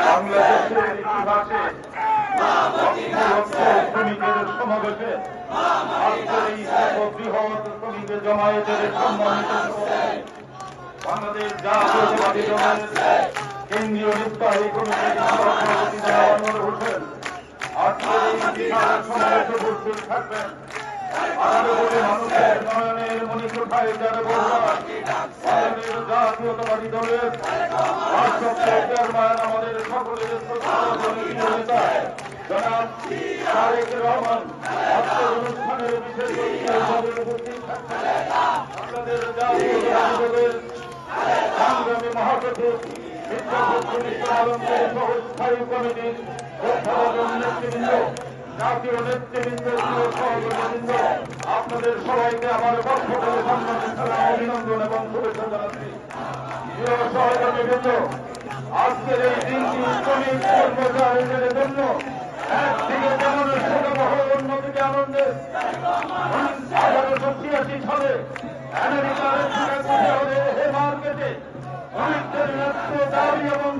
বাংলাদেশের ইতিহাসে শ্রমিকের সমাবেশে আজকের এই সর্ববৃহৎ শ্রমিকের জমায়েতের সম্মানিত বাংলাদেশ জাতীয়তাবাদী দলের কেন্দ্রীয় নির্বাহী কমিটির সভাপতি হোসেন আজকের এই ইতিহাস সমাবেশে উপস্থিত থাকবেন কোটি মণিকোঠায় যারা জাতীয়তাবাদী দলের চেয়ারম্যান আমাদের সকলের নেতা জনাব তারেক রহমান অনুষ্ঠানের বিশেষ উপস্থিত থাকছেন বাংলাদেশ জাতীয়তাবাদী দলের সংগ্রামী মহাসচিব বিদ্যাপতি সহ স্থায়ী কমিটির নেতৃবৃন্দ আপনাদের সবাইকে আমার পক্ষ থেকে সম্মান অভিনন্দন এবং শুভেচ্ছা জানাচ্ছি। আজকের এই দিনটি শ্রমিক কর্মচারীদের জন্য একদিকে যেমন অন্যদিকে আনন্দের। ছিয়াশি সালে আমেরিকার শিকাগো মার্কেটে শ্রমিকদের দাবি এবং